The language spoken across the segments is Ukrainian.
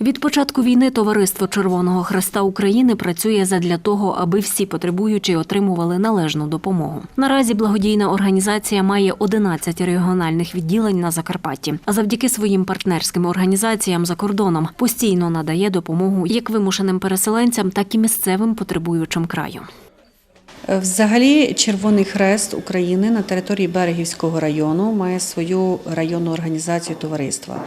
Від початку війни товариство Червоного Хреста України працює задля того, аби всі потребуючі отримували належну допомогу. Наразі благодійна організація має 11 регіональних відділень на Закарпатті, а завдяки своїм партнерським організаціям за кордоном постійно надає допомогу як вимушеним переселенцям, так і місцевим потребуючим краю. Взагалі, Червоний Хрест України на території Берегівського району має свою районну організацію товариства.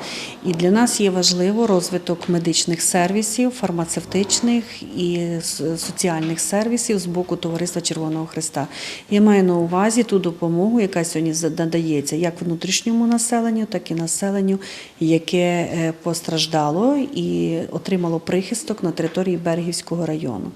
І для нас є важливо розвиток медичних сервісів, фармацевтичних і соціальних сервісів з боку Товариства Червоного Хреста. Я маю на увазі ту допомогу, яка сьогодні надається як внутрішньому населенню, так і населенню, яке е, постраждало і отримало прихисток на території Берегівського району.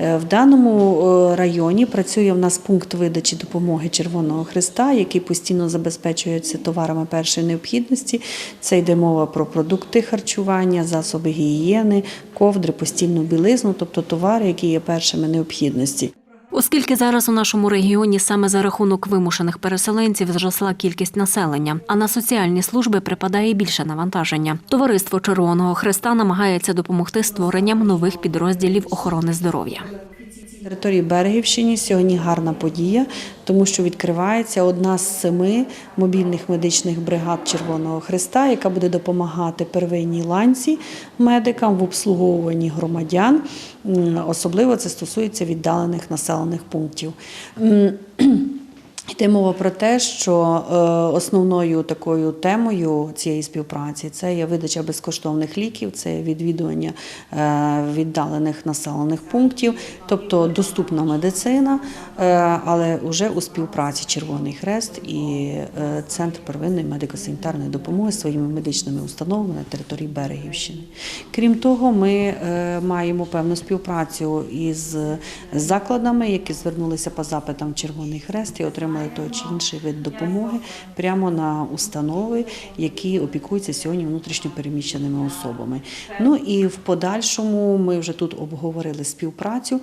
Е, В даному е, районі працює в нас пункт видачі допомоги Червоного Христа, який постійно забезпечується товарами першої необхідності. Це йде мова про продукти харчування, засоби гігієни, ковдри, постільну білизну, тобто товари, які є першими необхідності. Оскільки зараз у нашому регіоні саме за рахунок вимушених переселенців зросла кількість населення, а на соціальні служби припадає більше навантаження. Товариство Червоного Хреста намагається допомогти створенням нових підрозділів охорони здоров'я. Території Берегівщини сьогодні гарна подія, тому що відкривається одна з семи мобільних медичних бригад Червоного Христа, яка буде допомагати первинній ланці медикам в обслуговуванні громадян. Особливо це стосується віддалених населених пунктів. Йде мова про те, що е, основною такою темою цієї співпраці це є видача безкоштовних ліків, це відвідування е, віддалених населених пунктів, тобто доступна медицина, е, але вже у співпраці Червоний Хрест і Центр первинної медико-санітарної допомоги своїми медичними установами на території Берегівщини. Крім того, ми маємо певну співпрацю із закладами, які звернулися по запитам Червоний Хрест і отримали той чи інший вид допомоги прямо на установи, які опікуються сьогодні внутрішньо переміщеними особами. Ну і в подальшому ми вже тут обговорили співпрацю,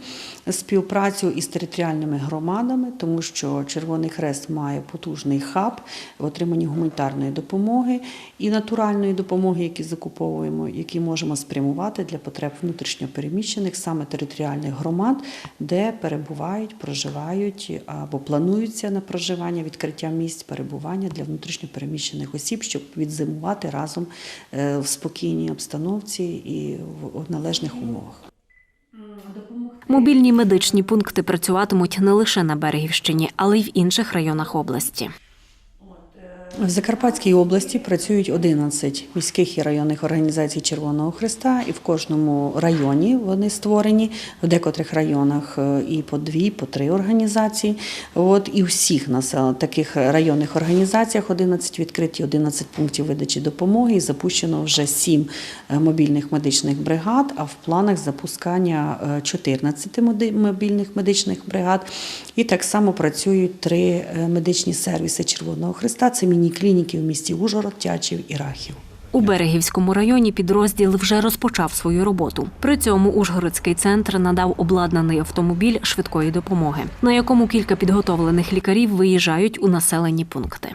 співпрацю із територіальними громадами, тому що Червоний Хрест має потужний хаб в отриманні гуманітарної допомоги і натуральної допомоги, які закуповуємо, які можемо спрямувати для потреб внутрішньо переміщених саме територіальних громад, де перебувають, проживають або плануються на проживання, відкриття місць перебування для внутрішньопереміщених осіб, щоб відзимувати разом е, в спокійній обстановці і в належних умовах. Мобільні медичні пункти працюватимуть не лише на Берегівщині, але й в інших районах області. В Закарпатській області працюють 11 міських і районних організацій Червоного Христа, і в кожному районі вони створені, в декотрих районах е, і по дві, по три організації. От і всіх насел... таких районних організаціях 11 відкриті, 11 пунктів видачі допомоги. І запущено вже 7 мобільних медичних бригад. А в планах запускання е, 14 мобільних медичних бригад. І так само працюють три е, медичні сервіси Червоного Христа. Це міні-клініки в місті Ужгород, Тячів і Рахів. У Берегівському районі підрозділ вже розпочав свою роботу. При цьому Ужгородський центр надав обладнаний автомобіль швидкої допомоги, на якому кілька підготовлених лікарів виїжджають у населені пункти.